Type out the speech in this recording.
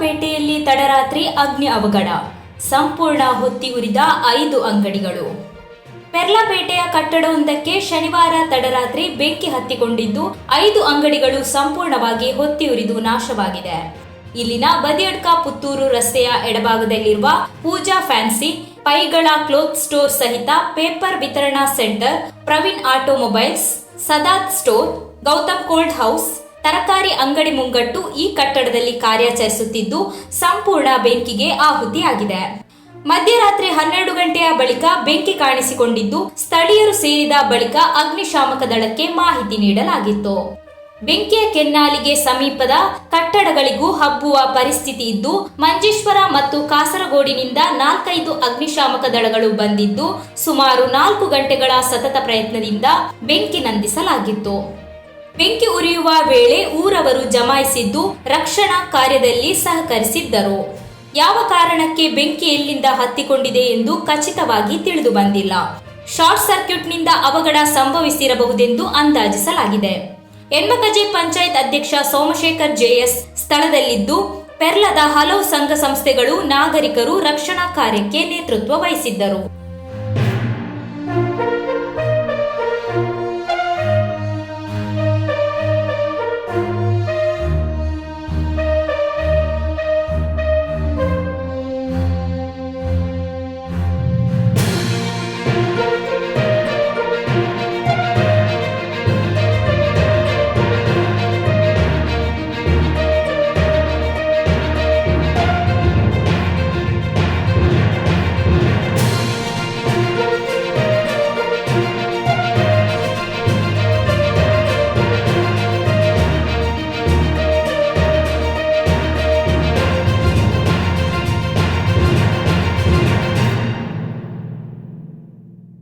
ಪೇಟೆಯಲ್ಲಿ ತಡರಾತ್ರಿ ಅಗ್ನಿ ಅವಘಡ. ಸಂಪೂರ್ಣ ಹೊತ್ತಿ ಉರಿದ ಐದು ಅಂಗಡಿಗಳು. ಪೆರ್ಲಾಪೇಟೆಯ ಕಟ್ಟಡವೊಂದಕ್ಕೆ ಶನಿವಾರ ತಡರಾತ್ರಿ ಬೆಂಕಿ ಹತ್ತಿಕೊಂಡಿದ್ದು, ಐದು ಅಂಗಡಿಗಳು ಸಂಪೂರ್ಣವಾಗಿ ಹೊತ್ತಿ ಉರಿದು ನಾಶವಾಗಿದೆ. ಇಲ್ಲಿನ ಬದಿಯಡ್ಕ ಪುತ್ತೂರು ರಸ್ತೆಯ ಎಡಭಾಗದಲ್ಲಿರುವ ಪೂಜಾ ಫ್ಯಾನ್ಸಿ, ಪೈಗಳ ಕ್ಲೋತ್ ಸ್ಟೋರ್ ಸಹಿತ ಪೇಪರ್ ವಿತರಣಾ centre, Praveen automobiles, Sadat store, Gautham cold house ತರಕಾರಿ ಅಂಗಡಿ ಮುಂಗಟ್ಟು ಈ ಕಟ್ಟಡದಲ್ಲಿ ಕಾರ್ಯಾಚರಿಸುತ್ತಿದ್ದು ಸಂಪೂರ್ಣ ಬೆಂಕಿಗೆ ಆಹುತಿಯಾಗಿದೆ. ಮಧ್ಯರಾತ್ರಿ ಹನ್ನೆರಡು ಗಂಟೆಯ ಬಳಿಕ ಬೆಂಕಿ ಕಾಣಿಸಿಕೊಂಡಿದ್ದು ಸ್ಥಳೀಯರು ಸೇರಿದ ಬಳಿಕ ಅಗ್ನಿಶಾಮಕ ದಳಕ್ಕೆ ಮಾಹಿತಿ ನೀಡಲಾಗಿತ್ತು. ಬೆಂಕಿಯ ಕೆನ್ನಾಲಿಗೆ ಸಮೀಪದ ಕಟ್ಟಡಗಳಿಗೂ ಹಬ್ಬುವ ಪರಿಸ್ಥಿತಿ ಇದ್ದು ಮಂಜೇಶ್ವರ ಮತ್ತು ಕಾಸರಗೋಡಿನಿಂದ ನಾಲ್ಕೈದು ಅಗ್ನಿಶಾಮಕ ದಳಗಳು ಬಂದಿದ್ದು ಸುಮಾರು ನಾಲ್ಕು ಗಂಟೆಗಳ ಸತತ ಪ್ರಯತ್ನದಿಂದ ಬೆಂಕಿ ನಂದಿಸಲಾಗಿತ್ತು. ಬೆಂಕಿ ಉರಿಯುವ ವೇಳೆ ಊರವರು ಜಮಾಯಿಸಿದ್ದು ರಕ್ಷಣಾ ಕಾರ್ಯದಲ್ಲಿ ಸಹಕರಿಸಿದ್ದರು. ಯಾವ ಕಾರಣಕ್ಕೆ ಬೆಂಕಿ ಎಲ್ಲಿಂದ ಹತ್ತಿಕೊಂಡಿದೆ ಎಂದು ಖಚಿತವಾಗಿ ತಿಳಿದು ಬಂದಿಲ್ಲ. ಶಾರ್ಟ್ ಸರ್ಕ್ಯೂಟ್ನಿಂದ ಅವಘಡ ಸಂಭವಿಸಿರಬಹುದೆಂದು ಅಂದಾಜಿಸಲಾಗಿದೆ. ಎನ್ಮಕಜೆ ಪಂಚಾಯತ್ ಅಧ್ಯಕ್ಷ ಸೋಮಶೇಖರ್ ಜೆಎಸ್ ಸ್ಥಳದಲ್ಲಿದ್ದು, ಪೆರ್ಲದ ಹಲವು ಸಂಘ ಸಂಸ್ಥೆಗಳು ನಾಗರಿಕರು ರಕ್ಷಣಾ ಕಾರ್ಯಕ್ಕೆ ನೇತೃತ್ವ ವಹಿಸಿದ್ದರು.